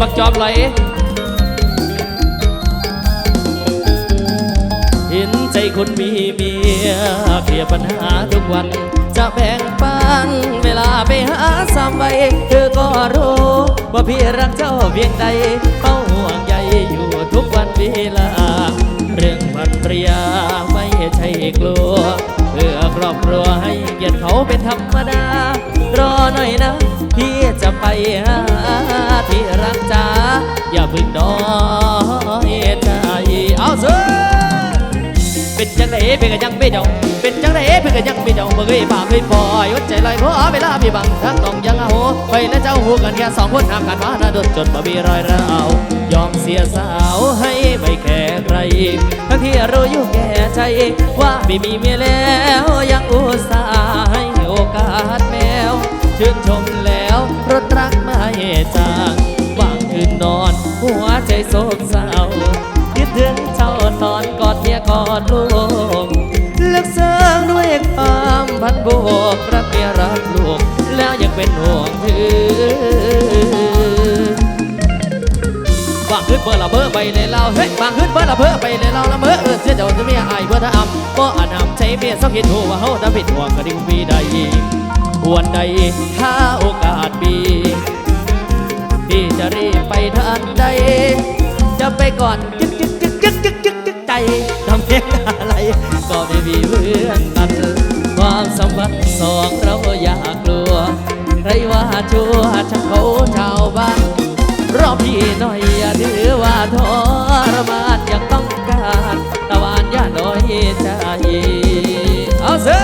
บักจอมไหลเห็นใจคนมีเมียเคลียร์ปัญหาทุกวัน จะแบ่งปันเวลาไปหาสามใบเธอก็รู้ ว่าพี่รักเจ้าเพียงใดเฝ้าห่วงใยอยู่ทุกวันเวลา เรื่องภรรยาไม่ใช่กลัว เพื่อครอบครัวให้เกียรติเขาเป็นธรรมดา รอหน่อยนะ พี่จะไปหาที่รักจ้าอย่าเพึ่งน้อยใจเอาเถอะ เป็นจังไดเป็นกันยังไม่เดาเป็นจังไดเป็นกันยังไม่เดาเมื่อเคยป่าเคยปล่อยหัวใจลอยเพราะเวลาพี่บังทั้งน้องยังอาหัวไปและเจ้าหูกันแค่สองคนห้ามกันมานาดนจนบ่มีรอยร้าวยอมเสียสาวให้ไม่แคร์ใครทั้งที่รู้อยู่แก่ใจว่าไม่มีเมียแล้วยังอุตส่าห์ให้โอกาสแมวชื่นชมแล้วรถรักไม่จางวางคืนนอน หัวใจโศกเศร้าคิดถึง เจ้าตอนกอดเมียกอดลูกเลือกเสริงด้วยความพันบวกรักเมียรักลูก แล้วยังเป็นห่วงเธอวางขึ้นเบอร์ละเบอร์ไปเลยเราเฮ้ยวางขึ้นเบอร์ละเบอร์ไปเลยเราละเบอร์เออเสียเจ้าจะไม่อายเพื่อทำก็อาจนำใช้เมียสักเห็นหัวเฮาถ้าผิดหัวก็ดิ้งปีใดวันใดถ้าโอกาสมีพี่จะรีบไปทันใดจะไปก่อน ไม่มีเพื่อนกันความสัมพันธ์สองเราอยากลัวใครว่าชั่วช่างเขาชาวบ้านรอพี่หน่อยอย่าถือว่าทรมานยังต้องการตะวันอย่าน้อยใจเอาเสี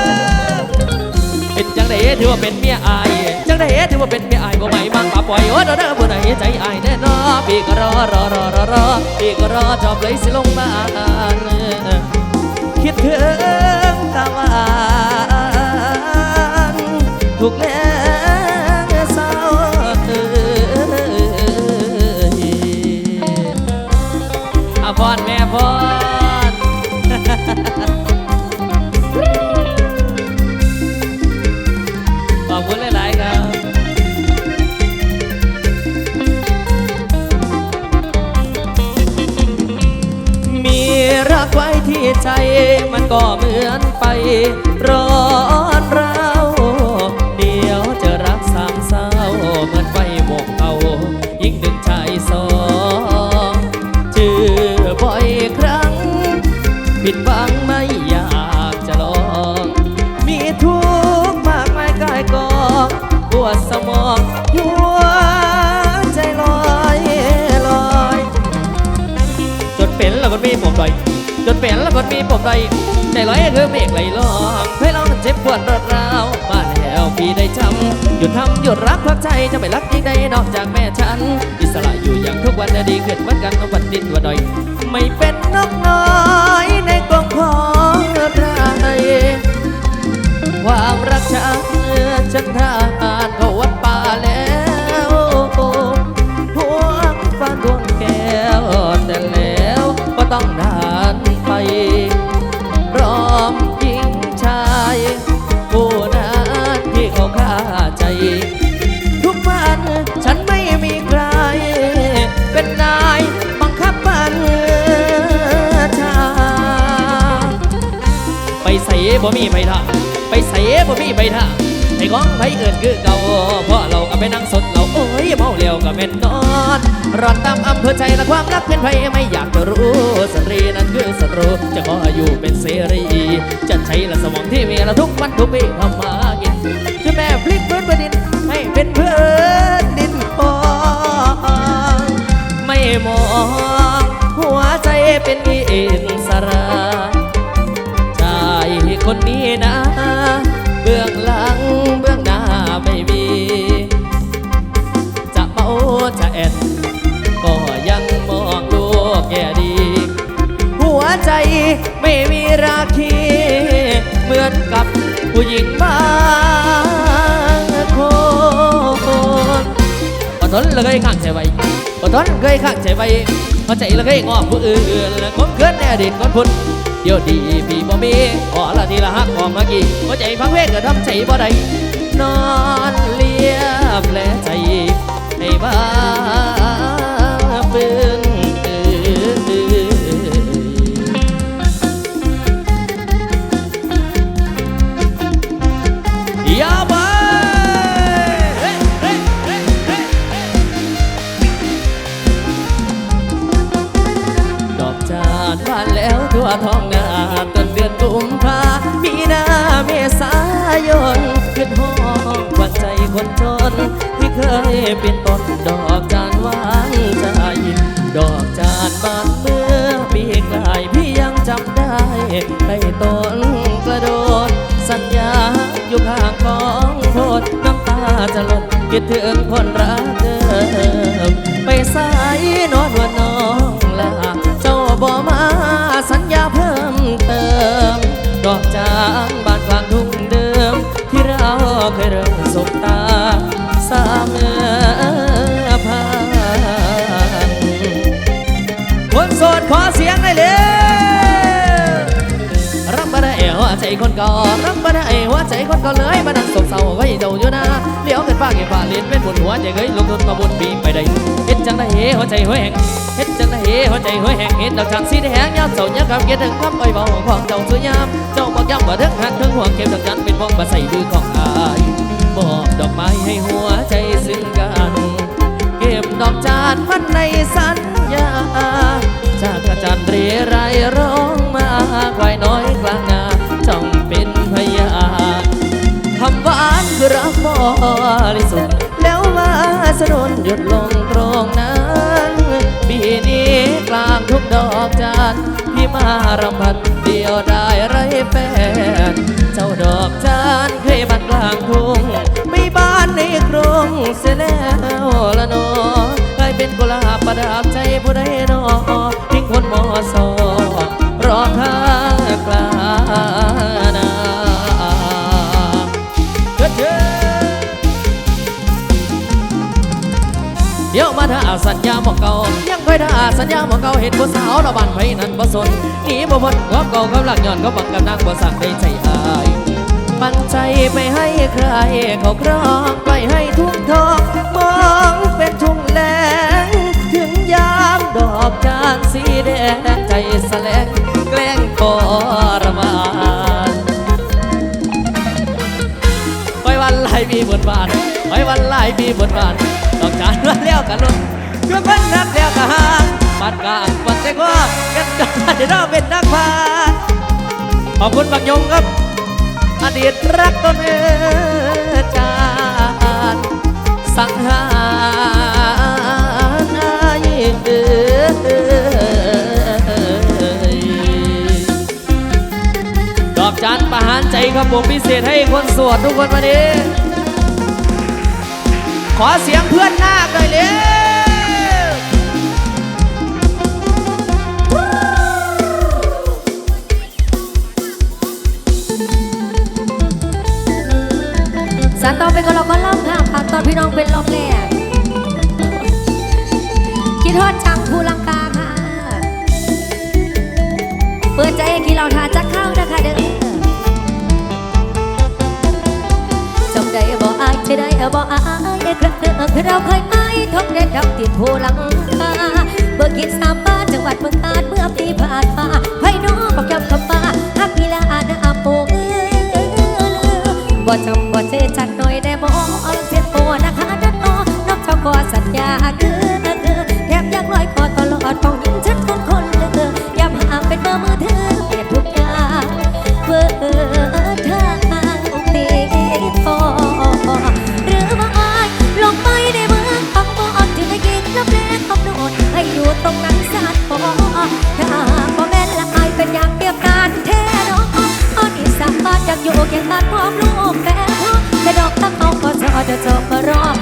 เป็นจังไดถือว่าเป็นเมียอายจังไดถือว่าเป็นเมียอายบ่ไหมมังป่าปล่อยโอ้เด้อด้บ่ไหนใจอายแน่นอนพี่ก็รอรอรอรอรอพี่ก็รอจอบเลยสิลงมา คิดถึงตะวันทุกแล้เศร้าเอ่ยอาพรแม่พร ใจมันก็เหมือนไปร้อน เป็นแล้วก็มีผมดอยใจลอยให้เธอเมฆไหลลองให้เราเจ็บปวดรวดราวบ้านแหวพี่ได้จำหยุดทำหยุดรักพักใจจะไม่รักยิ่งใดนอกจากแม่ฉัน อิสระอยู่อย่างทุกวันน่ะดีขึ้นเหมือนกันต้องวันดินตัวดอย ไม่เป็นนกน้อยในกรงของไรความรักฉันฉันทา บ่มีใบท่าไอ้ของไผเอินคือเก่าเพราะเราก็ไปนั่งสดเราโอ้ยเมาเลี้ยวก็เป็นนอนรอนตามอำเภอใจและความรักเป็นไผไม่อยากจะรู้สตรีนั้นคือศัตรูจะขออยู่เป็นเสรีจะใช้ละสมองที่มีละทุกวันทุกปีทำมากินจะแม่พลิกพื้นแผ่นดิน ผู้หญิงบางคนอดทนเลยข้างใจไว้อดทนเคยข้างใจไว้เข้าใจเลยงอผู้อื่นคมเกินในอดีตคนพุ่นเดี๋ยวดีพี่บ่มีขอละทีละฮักขอมากี่หัวใจพังเพกก็ทำใจบ่ได้นอนเลียบแลใจให้บ้านปืน คนก่อนรับมาได้หัวใจคนก่อนเลยมานั่งโศกเศร้าไว้เดาอยู่นะเลี้ยวกันฟ้าเก็บฟ้าเลียนเป็นบนหัวใจเคยลงทุนมาบนปีไปได้เฮ็ดจังได้เฮหัวใจหัวแหงเฮ็ดจังได้เฮหัวใจหัวแหงเฮ็ดดอกจันสีแดงยามเสาร์ยามคำเกียรถึงคำอ้อยเบาของเจ้าสวยยามเจ้าบอกย้ำว่าถึงหักถึงห่วงเก็บดอกจันเป็นพวงมาใส่มือของอายมอบดอกไม้ให้หัวใจซึ่งกันเก็บดอกจานมันในสัญญาจากกระจันเรไรายร้องมาควายน้อยกลางนา จ้องเป็นพยานคำหวานคือรักบริสุทธิ์แล้วมาสะดุนหยุดลงตรงนั้นปีนี้กลางทุกดอกจานพี่มารำพันเดียวได้ไรแฟน เจ้าดอกจานเคยบ้านกลางทุ่งไม่บ้านในกรุงเสียแล้วละนอเคยเป็นกุหลาบประดับใจผู้ใดนอทิ้งคนมอสอรอข้า กลานาเฮ้เดี๋ยวมาถ้าสัญญาบอกเก่ายังค่อยถ้าสัญญาบอกเก่าเห็นผู้สาวราบ้านไผนั้นบ่สนหนีบ่พ้นความเก่าความหลักย้อนก็บังกับนางบ่สั่งได้ใจอายปันใจไปให้ใครเขาครองปล่อยให้ทุ่งทองมองเป็นทุ่งแลงถึงยามดอกจานสีแดงใจแสลงแกล้งท รมานไว้วันไล่มีบทบาทไว้วันไล่มีบทบาทต้องการมาแล้วกันลุ้นเพื่อเป็นนักแล้วกันหางปัดกลางปัดเตกว่ากันกันที่เราเป็นนักพากขอบคุณบักยงครับอดีตรักต้นเอจานสังหาร ใจครับผมพิเศษให้คนสวดทุกคนวันนี้ ขอเสียงเพื่อนนาคหน่อยเร็วสารต่อไปก็เราก็ล่าค่ะฝากตอนพี่น้องเป็นรอบแรกคิดทอดจั บ่อายจะได้บ่อายกระเดิมคือเราเคยไปท่องแดงดำติดโพลังคาเมื่อกินสามบ้านจังหวัดเมืองกาญเมื่อปีผ่านมาไพ่น้องบอกย้ำคำมาฮักพิลาอาณาโปเออบ่จำบ่เจจัดหน่อยได้บ่เอาเสียโปนะคะนัดนอน้องเจ้าขอสัญญาคือ อยากอยู่เคียงกันพร้อมลูกแต่พ่อแต่ดอกตั้งเอาก็จะจะจบมารอมาเบ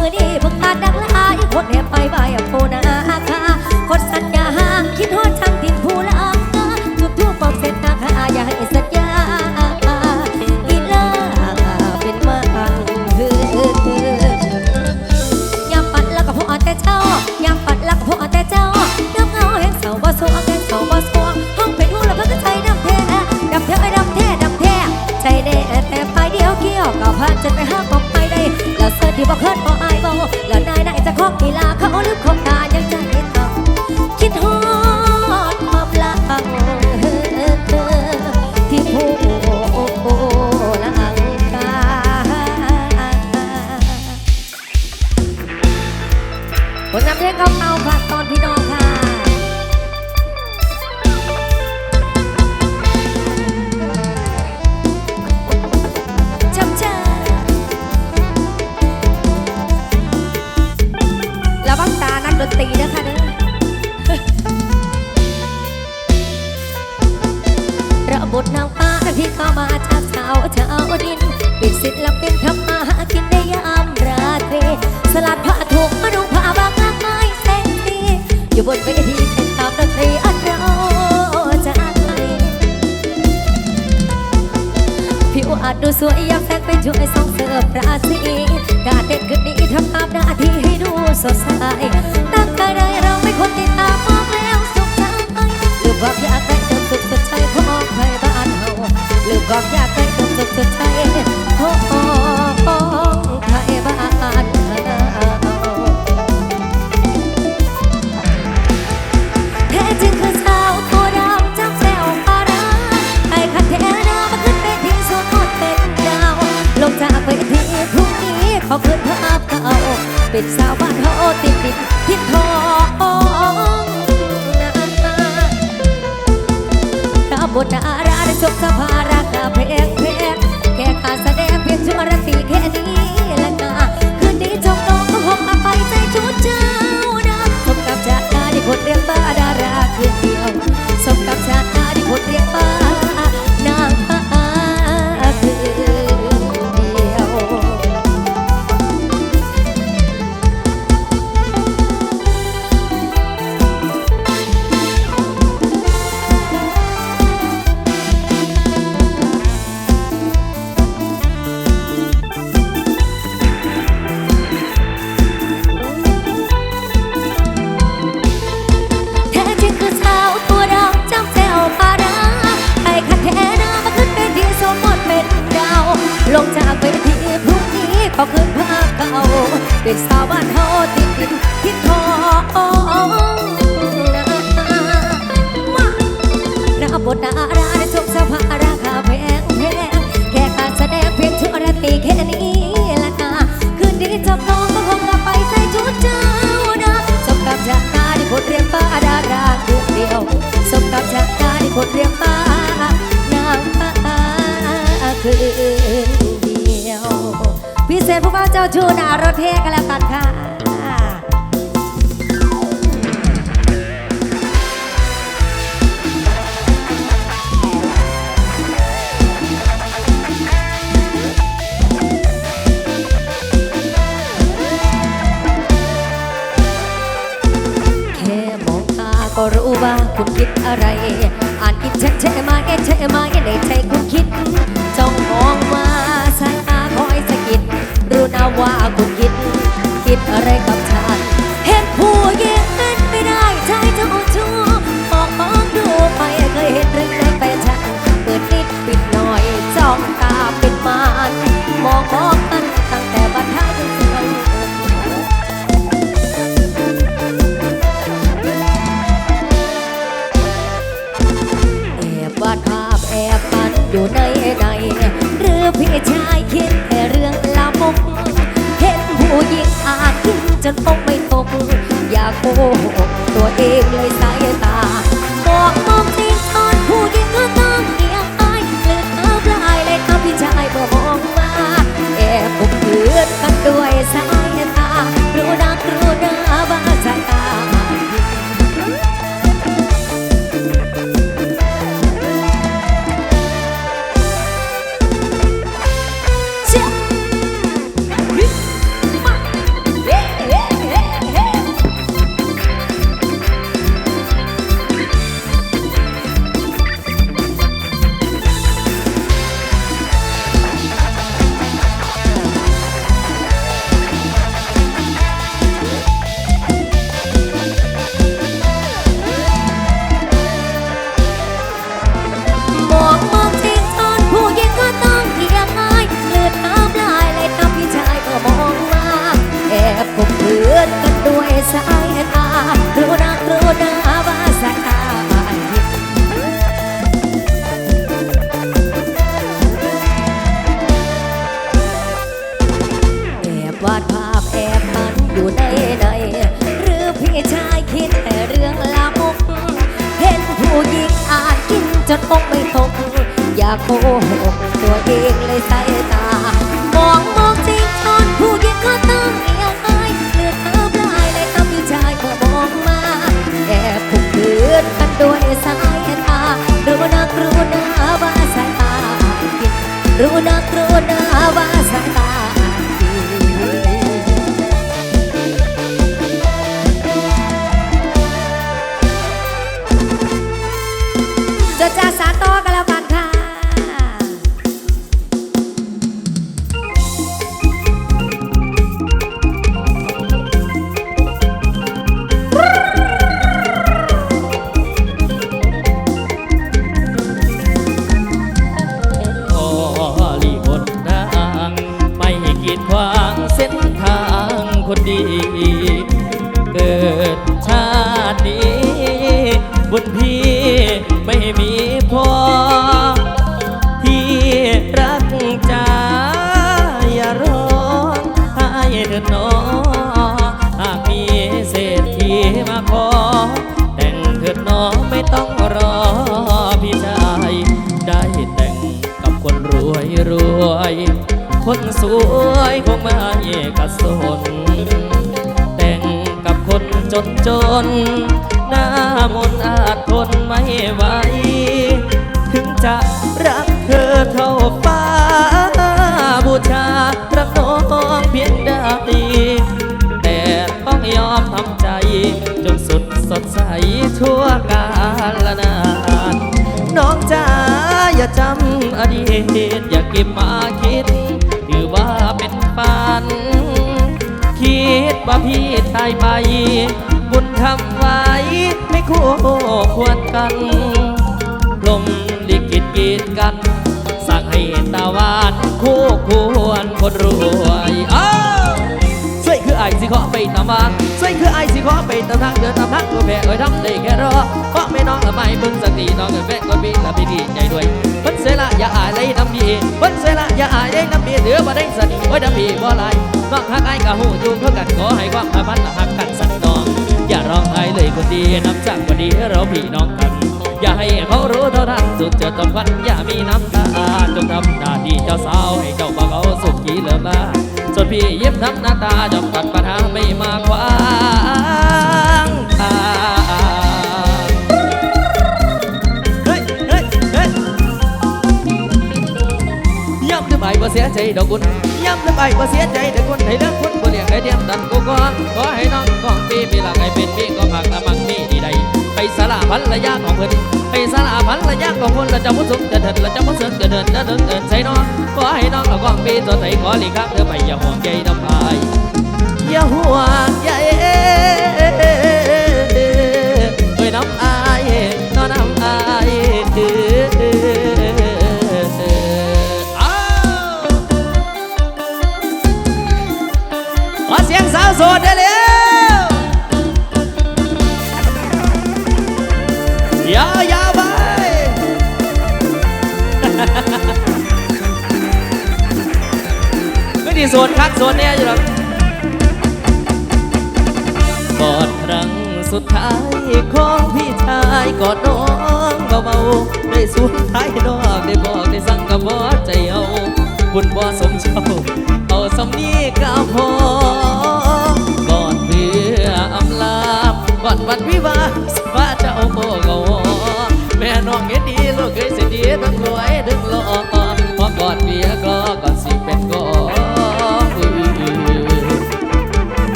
มือนี้เพิ่งตัดดังลายคนแหบไปบายโพนา Có รู้ว่าคุณคิดอะไร อ่านคิดเช่เมาเอเช่มาเอในใจคุณคิดจ้องมองมาสายตาคอยสะกิดรู้นะว่าคุณคิด คิดอะไรกับ อยู่ในใดหรือพี่ชายคิดแต่เรื่องลามกเห็นผู้หญิงอาจกินจนอกไม่ตกอยากโกหกตัวเองเลยใส่ สวยคงไม่กระสนแต่งกับคนจนจน หน้ามนอาจทนไม่ไหว ถึงจะรักเธอเท่าฟ้า บูชารักน้องเพียงได้แต่ต้องยอมทำใจ จนสุดสดใสชั่วกาลนาน น้องจ๋าอย่าจำอดีตอย่าเก็บมา คิดว่าพี่ตายไป บุญทำไว้ไม่คู่ควรกันลมลิขิตกีดกัน สั่งให้ตาวานคู่ควรคนรวยอ้าว ไอ้สิขอไปตามานช่วยคือไอ้สิขอไปตามทางเดินตามทางตัวแพ้เอ้ยทำได้แค่รอเพราะไม่น้องละไม่บึงสติน้องเอ้ยแม่ก็มีละพี่ดีใจด้วยเพิ่นเสละอย่าอายเลยน้ำพี่เพิ่นเสละอย่าอายเลยน้ำพี่เหลือบ่ได้สนิทโอ้ยน้ำพี่บ่ไรน้องฮักไอ้กะหูอยู่เพื่อกันขอให้ความพันละหักกันสันน้องอย่าร้องไห้เลยคนดีนับจากวันดีเราพี่น้องกัน อย่าให้เขารู้เท่าทันสุดเจอต้องวันอย่ามีน้ำตาจงทำหน้าที่เจ้าสาวให้เจ้าบ่าวเขาสุขีเหลิมลาส่วนพี่ยิ้มทำหน้าตาจอมกัดปัญหาไม่มาขวางทางเฮ้ยเฮ้ยเฮ้ยย้ำลืมไอ้บ่เสียใจดอกกุญย้ำลืมไอ้บ่เสียใจดอกกุญให้เลิกคุณบ่เลี้ยงให้เดียมดันกูก่อนขอให้น้องของพี่มีหลักให้เป็น พันระยะของเพิ่นไปสละพันระยะของคนเราจะมุ่งสุขจะเถิดละจะมุ่งสุขจะเดินจะเดินเดินใส่น้องขอให้น้องเราก้องปีตัวใสขอหลีกครับเธอไปอย่าห่วงใยน้ำพายอย่าห่วงใยด้วยน้ำอายน้อน้ำอายเด้ออ้ โซนคักโซนเนี่ยอยู่หรอกกอดครั้งสุดท้ายของพี่ชายกอดน้องเบาๆได้สุดท้ายดอกได้บอกได้สั่งกับบอใจเอาบุญบ่สมเจ้าเอาสำนี้ก็พอกอดเพื่ออำลาก่อนวันวิวาสว่าเจ้าโบกอแม่น้องเฮ็ดดีลูกเคยเสิดีทั้งรวยทั้งหล่อพอกอดเบียก็ก่อน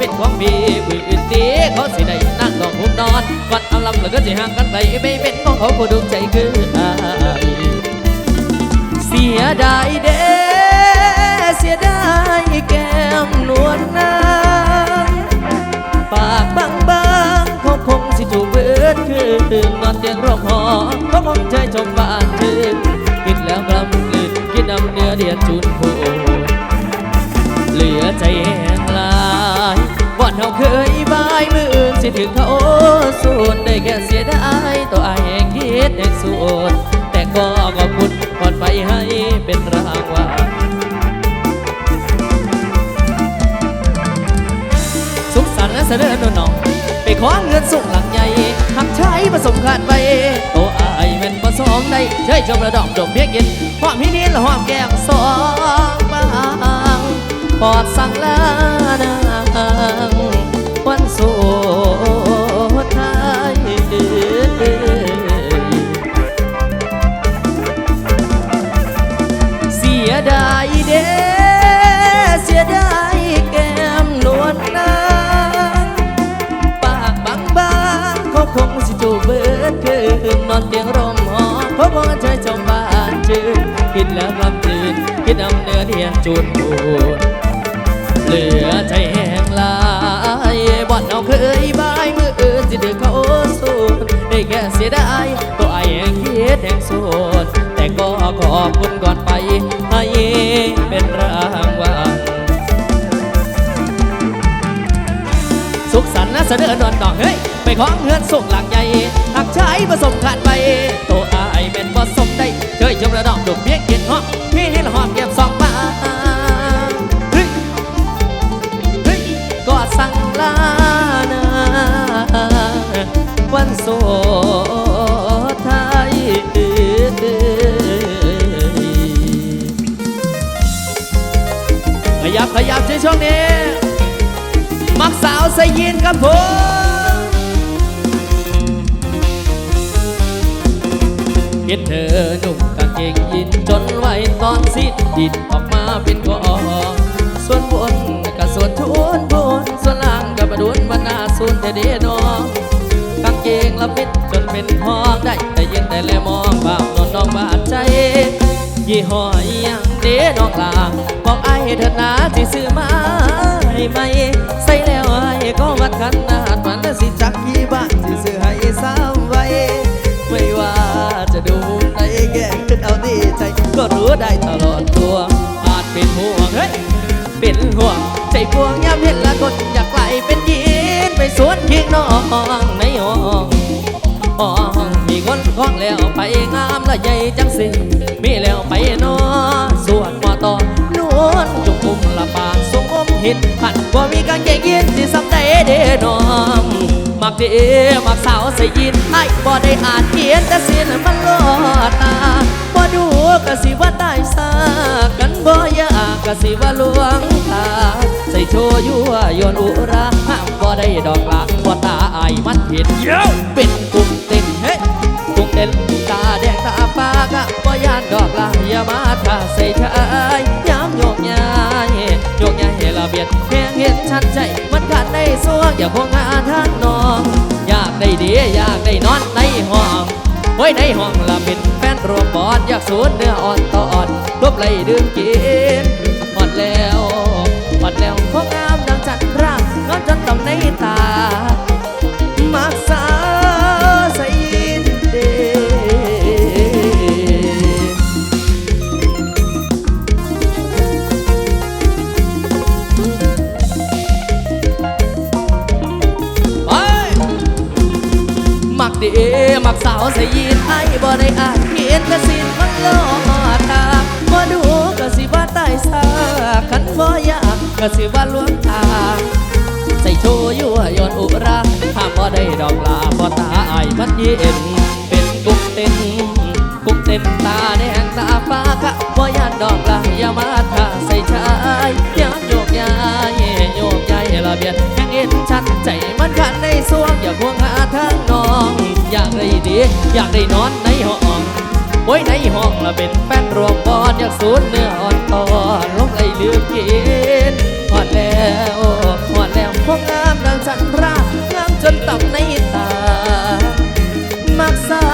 เป็นของพี่ผู้อื่นตีเขาสิได้นั่งนองหุบนอนวัดอำลำแล้วก็สิห่างกันไปไม่เป็นของเขาผู้ดวงใจคืออายเสียดายเด้เสียดายแก้มนวลนางปากบางบางๆเขาคงสิจูบเบิดคืนนอนเตียงร้องหอเขาคงใจชมบ้านคืนกินแล้วกลำกลืนกินน้ำเนื้อเดียดจุนโพเหลือใจ เคยบายมืออื่นสิถึงเขาสูนได้แค่เสียดายตัวอายแห่งคิดแห่งสูนแต่ก็ขอบคุณขอให้เป็นรางวัลสุขสันต์และเสนอหนน้องไปขอเงินส่งหลังใหญ่ทำใช้ผสมขาดไปโตอายเป็นผสมได้ใช้จมระดอกดมเพียงเย็นหอมพี่นินและหอมแก้มสองบางปอดสั่งลานาง คงสิจูบเบิดคืนนอนเตียงร่มหอมเขาใจจมบ้านจืดคิดแล้วกลับจืดคิดนำเนื้อเทียนจูดปูนเหลือใจแห้งลายบ่อนเอาเคยบายมืออื่นสิเดือเขาสูดได้แค่เสียดายตัวไอ้แห่งคิดแห่งสูดแต่ก็ขอบคุณก่อนไปให้เป็นรางวัลสุขสันต์นะเสนอนอนดอเฮ้ย ไปของเงินส่งหลังใหญ่หักใช้ผสมขาดไปโตอายเป็นผสมได้เคยชมระดอกดุมเพียเกียรติหอมพี่ให้หอมเก็บสองมาเฮ้ยเฮ้ยก็สั่งลานาวันโสไทายขยับขยับในช่วงนี้ มักสาวใส่ยีนครับผม เห็นเธอหนุ่มกางเกงยีนจนไหวตอนสิ้นดินออกมาเป็นกอส่วนบนกับส่วนทุนบนส่วนล่างกับดุนบรรณาส่วนแต่เดนองกางเกงละปิดจนเป็นห้องได้แต่ยินแต่แลมองบ่าวนอนน้องบาดใจ ยี่ห้อยังเด้น้องลาบอกไอ้เถิดนาที่ซื้อมาให้ไหมใส่แล้วไอ้ก็วัดกันนาดมันน่ะสิจักกี่บ้าทที่ซื้อให้ซ้ำไว้ จะดูมุมไหนแก่ขึ้นเอาดีใจ ก็รู้ได้ตลอดตัว อาจเป็นห่วงเฮ้ยเป็นห่วง ใจพวงยามเห็นละคนอยากไกลเป็นยีนไปสวนเคียงน้องในห้องห้องมีคนคล้องแล้วไปงามละใหญ่จังสิมีแล้วไปนอสวนมอตอนวลจุกุมละปานสงมห็นขันว่ามีกางเกงยีนที่สำได้เด้น้อง มักเด้มักสาวใส่ยีนไอ้บ่ได้อ่านเขียนแต่เสียนมันลอดตาบ่ดูก็สิว่าได้ซากันบ่ยากก็สิว่าลวงตา ใส่โชยั่วยนอุราห้ามบ่ได้ดอกละบ่ตาอายมันผิดเป็นกุ้งเต้นเฮ้กุ้งเต้นตาแดงตาปากะบ่ยานดอกลาอย่ามาท่าใส่ชายย้ำโยกย้ายโยกย้ายให้ละเบียดแหงเห็นชัดใจมัน ขาดในสวงอย่าพวงหาทางนองอยากได้ดีอยากได้นอนในห้องไว้ในห้องละเป็นแฟนรวมบอลอยากสูนเนื้ออ่อนต่ออ่อนรบไหลดื่มกิน อยากได้นอนในห้องโอ้ยในห้องละเป็นแฟนรวมบอลอยากสูนเนื้ออ่อนตอนลงไหลลืมกินหอดแล้วหอดแล้วพวกงามดังจันทรางามจนต่ำในตา มักสา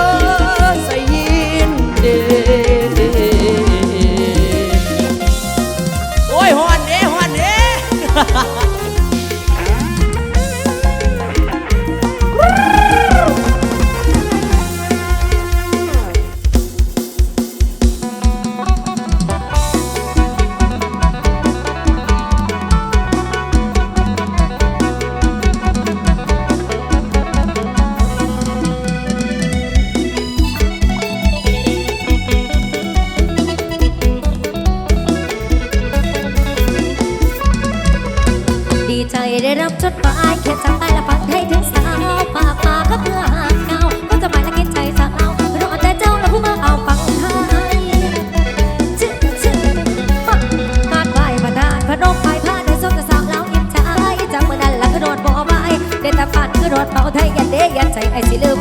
วใส่ยินเดโอ้ยหอนเด้หอนเด้ ได้รับจดหมายเขียนสั่งไปละฟังให้ถึงสาวปากปากก็เพื่อหาเงาก็จะหมายละกินใจสาวเรารอแต่เจ้าและผู้มาเอาฟังไทยชื่อชื่อฟังปากไปพนานพนกไปพาไในสมแต่สาวเรายิ้มใจจากเมื่อนั้นละกระโดดบ่อใบได้แต่ฝันกระโดดเป่าไทยยันเดะอยันใจไอ้สิลืม